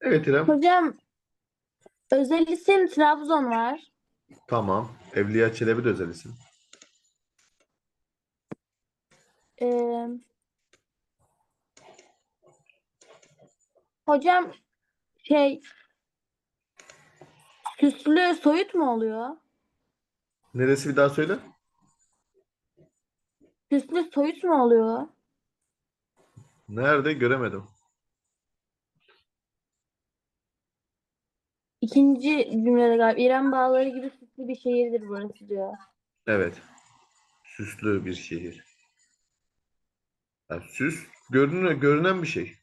Evet İrem. Hocam özel isim Trabzon var. Tamam. Evliya Çelebi de özel isim. Ee, hocam şey süslü soyut mu oluyor? Neresi bir daha söyle. Süslü soyut mu oluyor? Nerede göremedim. İkinci cümlede galiba İrem Bağları gibi süslü bir şehirdir burası diyor. Evet. Süslü bir şehir. Yani süs görünen, görünen bir şey.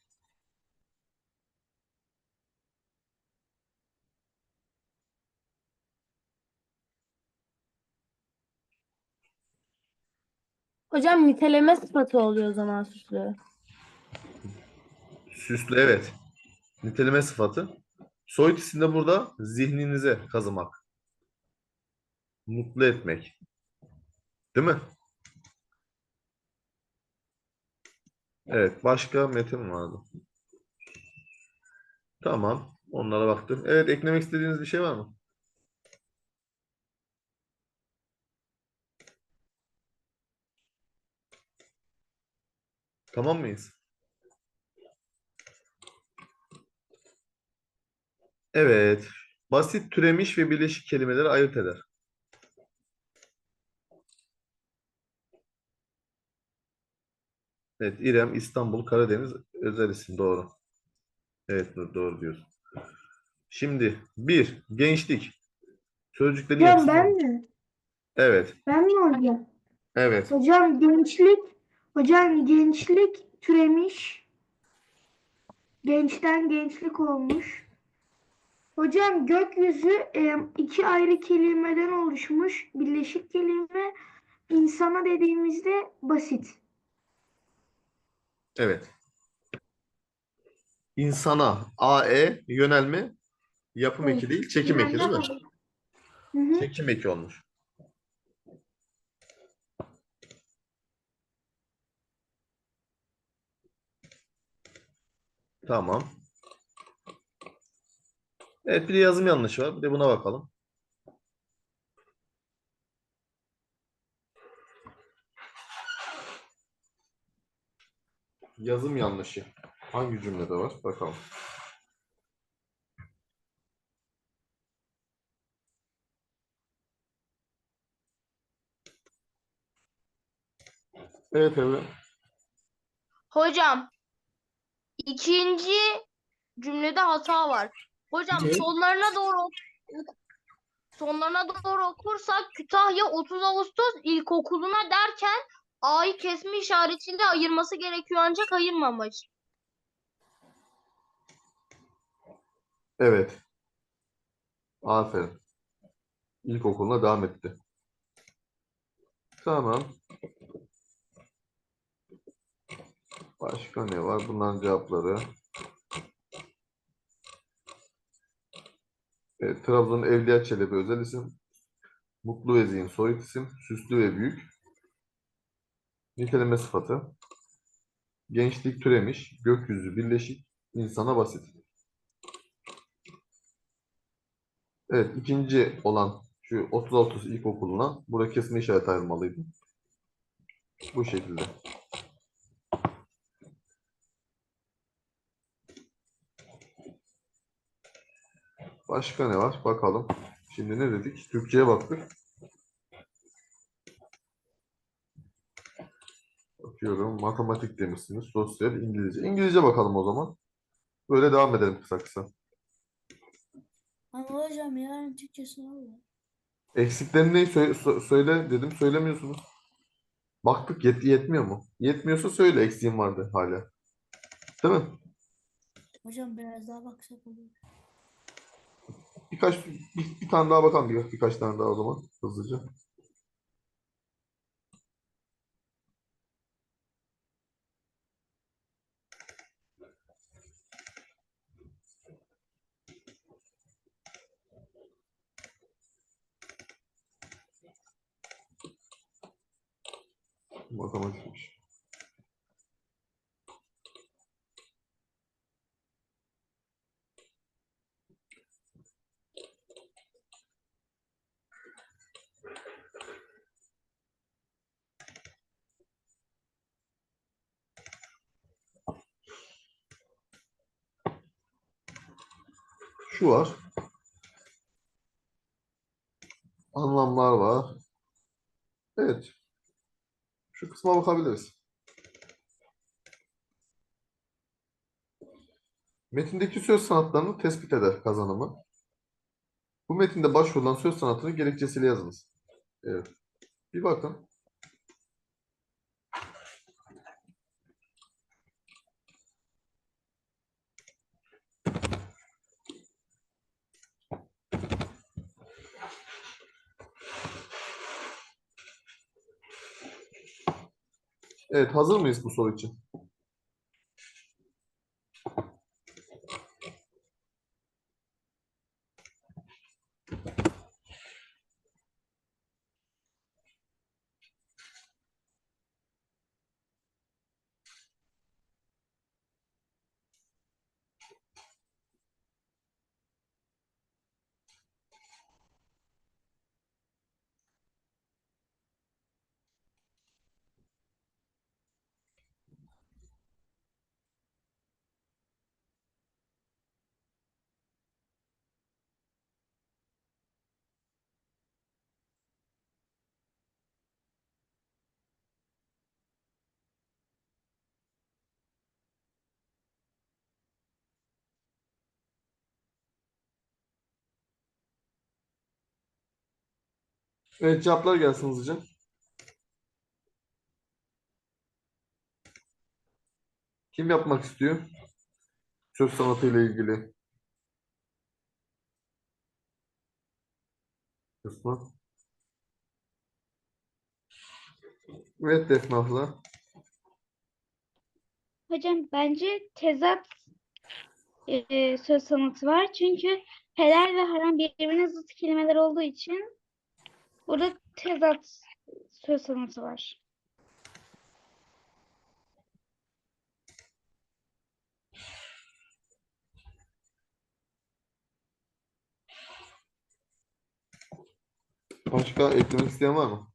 Hocam niteleme sıfatı oluyor o zaman süslü. Süslü evet. Niteleme sıfatı. Soyut isim burada zihninize kazımak. Mutlu etmek. Değil mi? Evet. Başka metin vardı. Tamam. Onlara baktım. Evet. Eklemek istediğiniz bir şey var mı? Tamam mıyız? Evet. Basit türemiş ve birleşik kelimeleri ayırt eder. Evet, İrem, İstanbul, Karadeniz özel isim doğru. Evet, Nur, doğru diyorsun. Şimdi bir, gençlik. Sözcüklerin Hocam ben mi? Evet, Ben mi hocam? evet. Hocam gençlik, hocam gençlik türemiş. Gençten gençlik olmuş. Hocam gökyüzü e, iki ayrı kelimeden oluşmuş. Birleşik kelime insana dediğimizde basit. Evet. İnsana, AE, yönelme, yapım eki değil, çekim eki değil mi? Hı hı. Çekim eki olmuş. Tamam. Evet, bir de yazım yanlışı var. Bir de buna bakalım. Yazım yanlışı. Hangi cümlede var? Bakalım. Evet Emre. Hocam ikinci cümlede hata var. Hocam Ne? sonlarına doğru ok- sonlarına doğru okursak Kütahya 30 Ağustos İlkokulu'na derken A'yı kesme işaretiyle ayırması gerekiyor ancak ayırmamış. Evet. Aferin. İlkokuluna devam etti. Tamam. Başka ne var? Bunların cevapları. Evet, Trabzon Evliya Çelebi özel isim. Mutlu ve Zihin soyut isim. Süslü ve büyük. Niteleme sıfatı. Gençlik türemiş. Gökyüzü birleşik. insana basit. Evet, ikinci olan şu 30 Ağustos İlkokulu'na buraya kesme işareti ayrılmalıydı. Bu şekilde. Başka ne var? Bakalım. Şimdi ne dedik? Türkçe'ye baktık. Bakıyorum. Matematik demişsiniz. Sosyal, İngilizce. İngilizce bakalım o zaman. Böyle devam edelim kısa kısa. Ama hocam yarın Türkçe sınavı var. Eksiklerini ne Sö- sö- söyle dedim. Söylemiyorsunuz. Baktık yet yetmiyor mu? Yetmiyorsa söyle eksiğim vardı hala. Değil mi? Hocam biraz daha baksak olur. Birkaç bir, bir tane daha bakalım bir, birkaç tane daha o zaman hızlıca. Matematikmiş. Şu var. Anlamlar var. Evet. Şu kısma bakabiliriz. Metindeki söz sanatlarını tespit eder kazanımı. Bu metinde başvurulan söz sanatını gerekçesiyle yazınız. Evet. Bir bakın. Evet, hazır mıyız bu soru için? Evet, cevaplar gelsin hızlıca. Kim yapmak istiyor? Söz sanatıyla ilgili. Kısmı. Evet Defne abla. Hocam bence tezat e, söz sanatı var. Çünkü helal ve haram birbirine zıt kelimeler olduğu için burada tezat söz sanatı var. Başka eklemek isteyen var mı?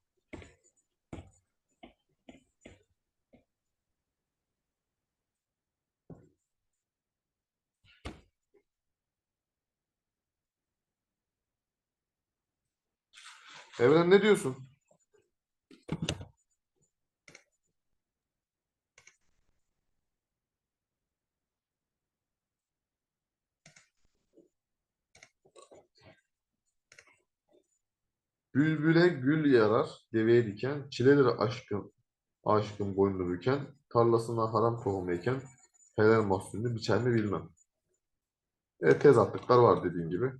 Evren ne diyorsun? Bülbüle gül yarar, deveye diken, çiledir aşkın, aşkın boynunu büken, tarlasına haram tohum eken, helal mahsulünü biçer mi bilmem. Evet, tezatlıklar var dediğim gibi.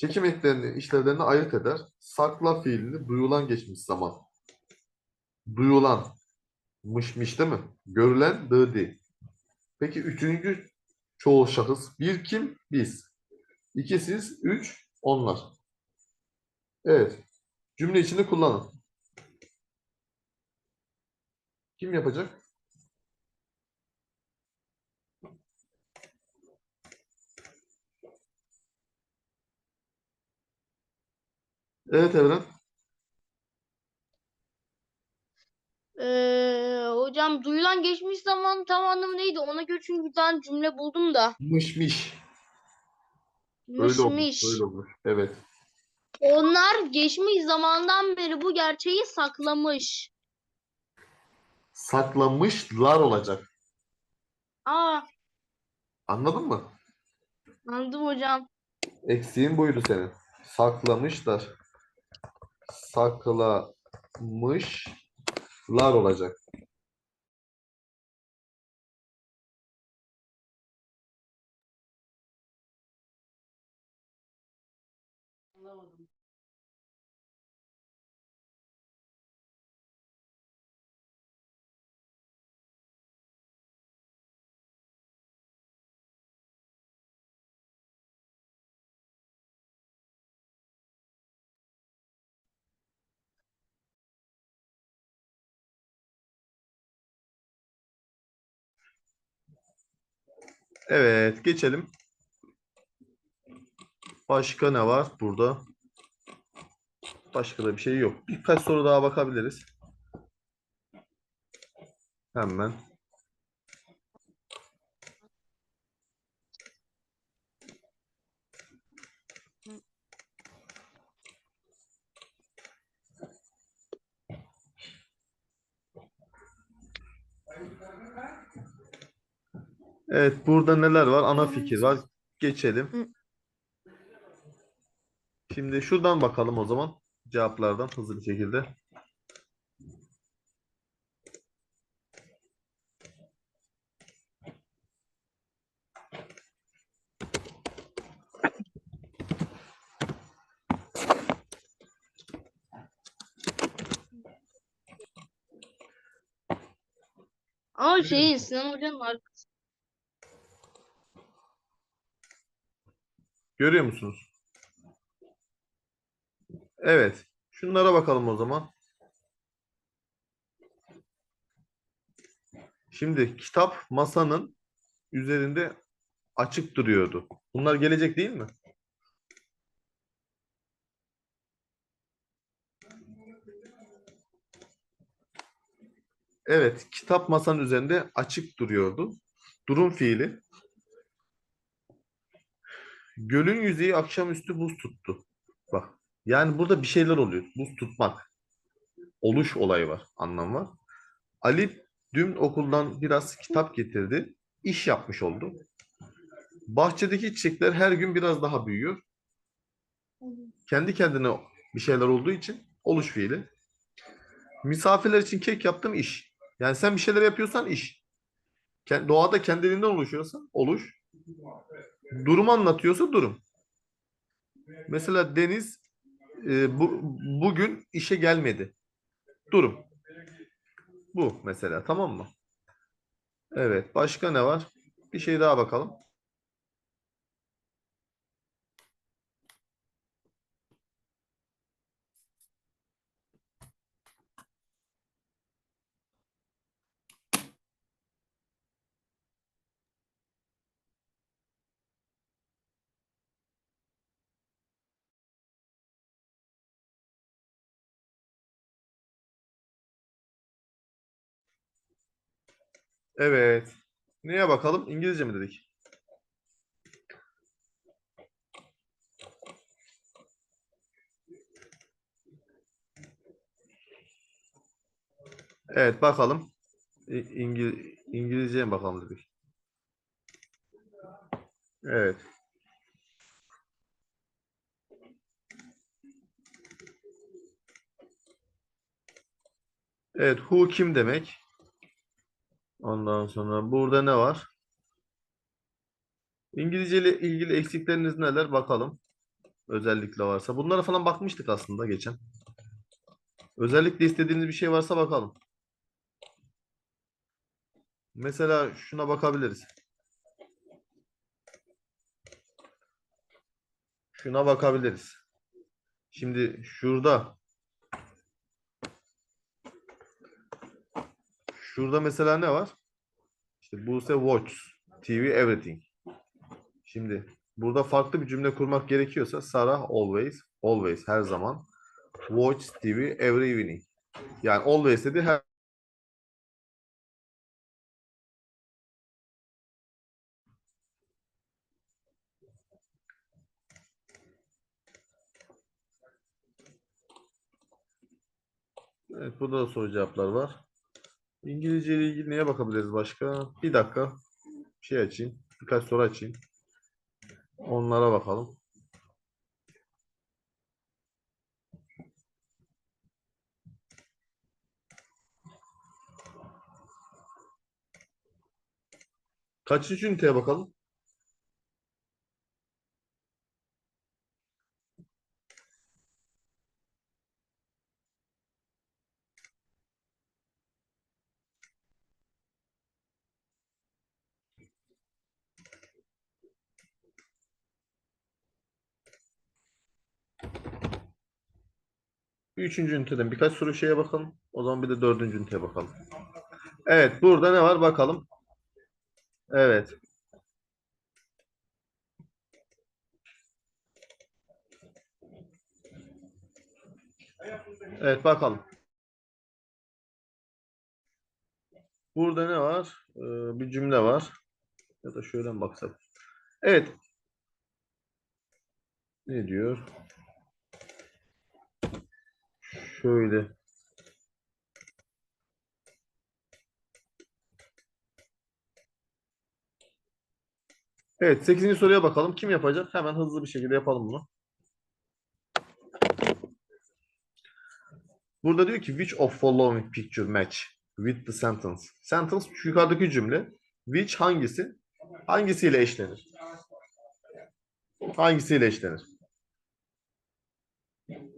Çekim eklerini, işlevlerini ayırt eder. Sakla fiilini duyulan geçmiş zaman. Duyulan, mışmış değil mi? Görülen, dı değil. Peki üçüncü çoğul şahıs. Bir kim? Biz. İki siz, üç onlar. Evet. Cümle içinde kullanın. Kim yapacak? Evet Evren. Ee, hocam duyulan geçmiş zaman tam anlamı neydi? Ona göre çünkü bir tane cümle buldum da. Mışmış. Öyle olmuş. Mışmış. Öyle olmuş. Evet. Onlar geçmiş zamandan beri bu gerçeği saklamış. Saklamışlar olacak. Aa, Anladın mı? anladım hocam. Eksiğin buydu senin. Saklamışlar. Saklamışlar olacak. Evet, geçelim. Başka ne var burada? Başka da bir şey yok. Birkaç soru daha bakabiliriz. Hemen. Evet, burada neler var? Ana fikir var. Geçelim. Şimdi şuradan bakalım o zaman cevaplardan hızlı bir şekilde. Ama şey Sinan Hoca'nın Görüyor musunuz? Evet. Şunlara bakalım o zaman. Şimdi kitap masanın üzerinde açık duruyordu. Bunlar gelecek değil mi? Evet, kitap masanın üzerinde açık duruyordu. Durum fiili. Gölün yüzeyi akşamüstü buz tuttu. Bak, yani burada bir şeyler oluyor. Buz tutmak. Oluş olayı var, anlam var. Ali dün okuldan biraz kitap getirdi. İş yapmış oldu. Bahçedeki çiçekler her gün biraz daha büyüyor. Kendi kendine bir şeyler olduğu için oluş fiili. Misafirler için kek yaptım iş. Yani sen bir şeyler yapıyorsan iş. Doğada kendiliğinden oluşuyorsa oluş. Durum anlatıyorsa durum. Mesela Deniz e, bu, bugün işe gelmedi. Durum. Bu mesela tamam mı? Evet. Başka ne var? Bir şey daha bakalım. Evet. Neye bakalım? İngilizce mi dedik? Evet bakalım. İngil İngilizceye mi bakalım dedik. Evet. Evet, who kim demek? Ondan sonra burada ne var? İngilizce ile ilgili eksikleriniz neler? Bakalım. Özellikle varsa. Bunlara falan bakmıştık aslında geçen. Özellikle istediğiniz bir şey varsa bakalım. Mesela şuna bakabiliriz. Şuna bakabiliriz. Şimdi şurada şurada mesela ne var? İşte Buse watch TV everything. Şimdi burada farklı bir cümle kurmak gerekiyorsa Sarah always always her zaman watch TV every evening. Yani always dedi her Evet, burada da soru cevaplar var. İngilizce ile ilgili neye bakabiliriz başka? Bir dakika. Şey açayım. Birkaç soru açayım. Onlara bakalım. Kaçıncı üniteye bakalım? Bir üçüncü üniteden birkaç soru şeye bakalım. O zaman bir de dördüncü üniteye bakalım. Evet, burada ne var bakalım. Evet. Evet, bakalım. Burada ne var? Ee, bir cümle var. Ya da şöyle baksak? Evet. Ne diyor? Şöyle. Evet 8. soruya bakalım. Kim yapacak? Hemen hızlı bir şekilde yapalım bunu. Burada diyor ki which of following picture match with the sentence. Sentence yukarıdaki cümle. Which hangisi? Hangisiyle eşlenir? Hangisiyle eşlenir?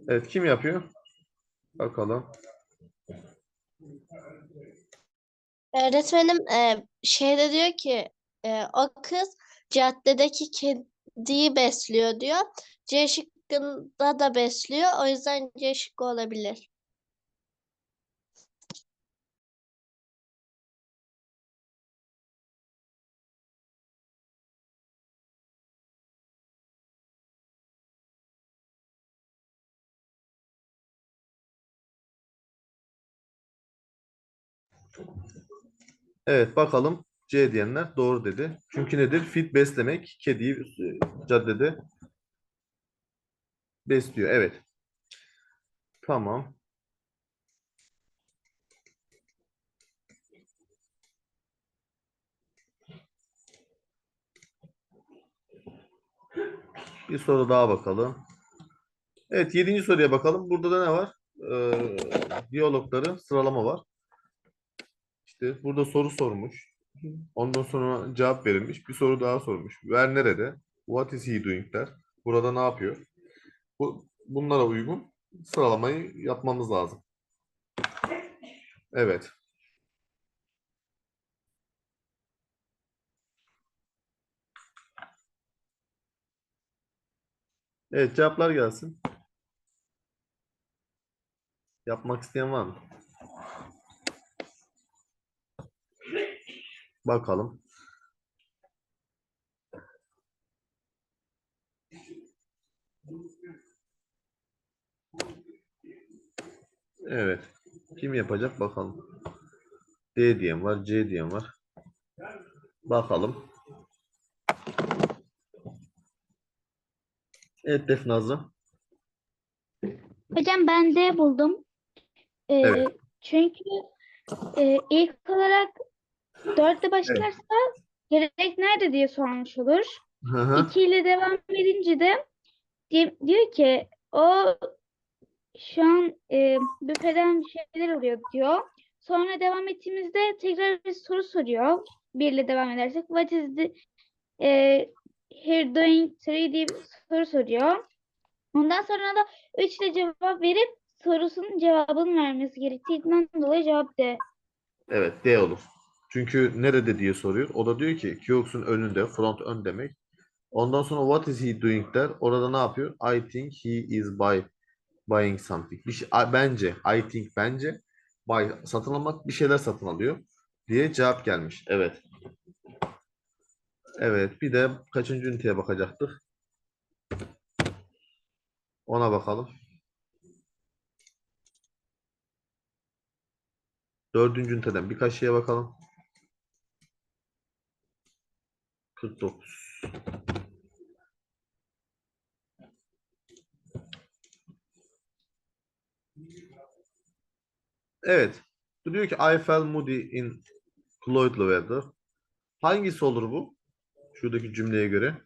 Evet kim yapıyor? Bakalım. Öğretmenim e, şeyde diyor ki e, o kız caddedeki kediyi besliyor diyor. C şıkkında da besliyor. O yüzden C şıkkı olabilir. Evet bakalım C diyenler doğru dedi. Çünkü nedir? Fit beslemek kediyi e, caddede besliyor. Evet. Tamam. Bir soru daha bakalım. Evet, yedinci soruya bakalım. Burada da ne var? Ee, diyalogları sıralama var. İşte burada soru sormuş. Ondan sonra cevap verilmiş. Bir soru daha sormuş. Where nerede? What is he doing der. Burada ne yapıyor? Bu, bunlara uygun sıralamayı yapmamız lazım. Evet. Evet cevaplar gelsin. Yapmak isteyen var mı? Bakalım. Evet. Kim yapacak bakalım. D diyen var, C diyen var. Bakalım. Evet Nazlı. Hocam ben D buldum. Ee, Evet. Çünkü e, ilk olarak dörtle başlarsa gerek nerede diye sormuş olur. Hı hı. 2 ile devam edince de di- diyor ki o şu an e, büfeden bir şeyler alıyor diyor. Sonra devam ettiğimizde tekrar bir soru soruyor. 1 ile devam edersek what is the e, here doing three diye bir soru soruyor. Ondan sonra da 3 ile cevap verip sorusunun cevabını vermesi gerektiğinden dolayı cevap D. Evet D olur. Çünkü nerede diye soruyor. O da diyor ki Kiosk'un önünde, front ön demek. Ondan sonra what is he doing der. Orada ne yapıyor? I think he is buy, buying something. Bir şey, bence, I think bence buy, satın almak bir şeyler satın alıyor diye cevap gelmiş. Evet. Evet, bir de kaçıncı üniteye bakacaktık? Ona bakalım. Dördüncü üniteden birkaç şeye bakalım. 49. Evet. Diyor ki I felt moody in cloudly weather. Hangisi olur bu? Şuradaki cümleye göre.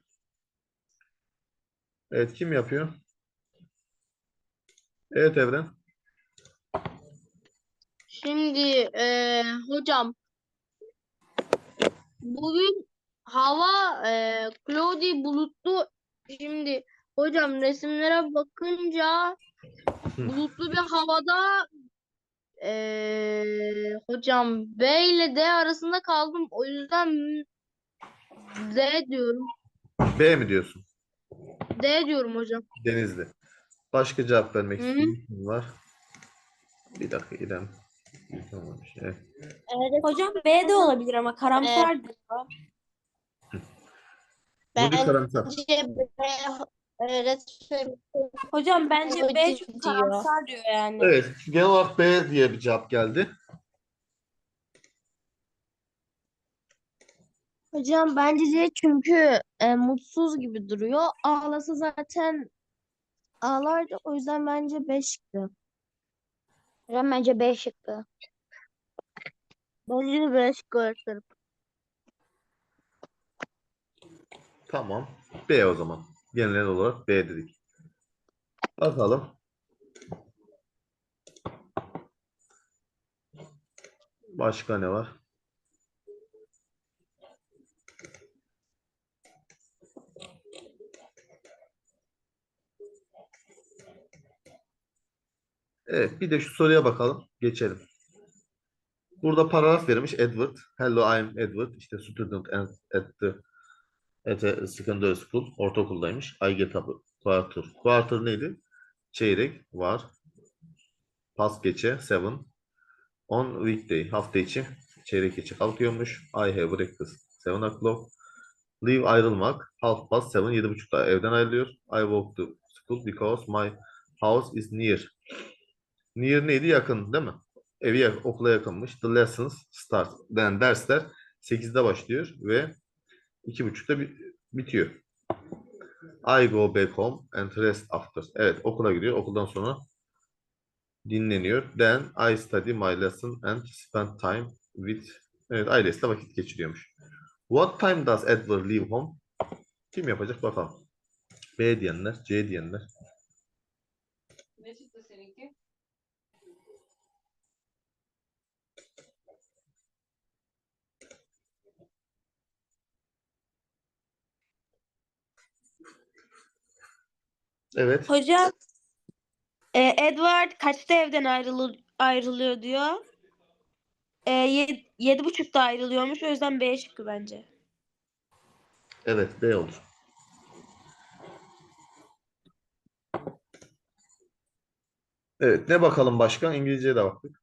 Evet kim yapıyor? Evet Evren. Şimdi eee, hocam bugün hava eee cloudy bulutlu. Şimdi hocam resimlere bakınca bulutlu bir havada eee, hocam B ile D arasında kaldım. O yüzden D diyorum. B mi diyorsun? D diyorum hocam. Denizli. Başka cevap vermek isteyen var? Bir dakika İrem. Tamam, şey. Hocam B de olabilir ama karamsar. Bence B öğretmenim Hocam bence B Hoca çok diyor. karamsar diyor yani. Evet. Genel olarak B diye bir cevap geldi. Hocam bence C çünkü e, mutsuz gibi duruyor. Ağlasa zaten ağlardı. O yüzden bence B şıkkı. Hocam bence B şıkkı. Bence de B şıkkı öğretmenim. Tamam. B o zaman. Genel olarak B dedik. Bakalım. Başka ne var? Evet, bir de şu soruya bakalım. Geçelim. Burada paragraf verilmiş Edward. Hello, I'm Edward. İşte student at the a secondary school. Ortaokuldaymış. I get up quarter. Quarter neydi? Çeyrek var. Pas geçe seven. On weekday hafta içi çeyrek geçe kalkıyormuş. I have breakfast seven o'clock. Leave ayrılmak. Half past seven yedi buçukta evden ayrılıyor. I walk to school because my house is near. Near neydi? Yakın değil mi? Evi okula yakınmış. The lessons start. Yani dersler 8'de başlıyor ve 2.30'da bi- bitiyor. I go back home and rest after. Evet okula gidiyor. Okuldan sonra dinleniyor. Then I study my lesson and spend time with evet ailesiyle vakit geçiriyormuş. What time does Edward leave home? Kim yapacak bakalım. B diyenler, C diyenler. Evet. Hocam e, Edward kaçta evden ayrılı, ayrılıyor diyor. E, yed- yedi buçukta ayrılıyormuş. O yüzden B şıkkı bence. Evet B olur. Evet ne bakalım başka? İngilizceye de baktık.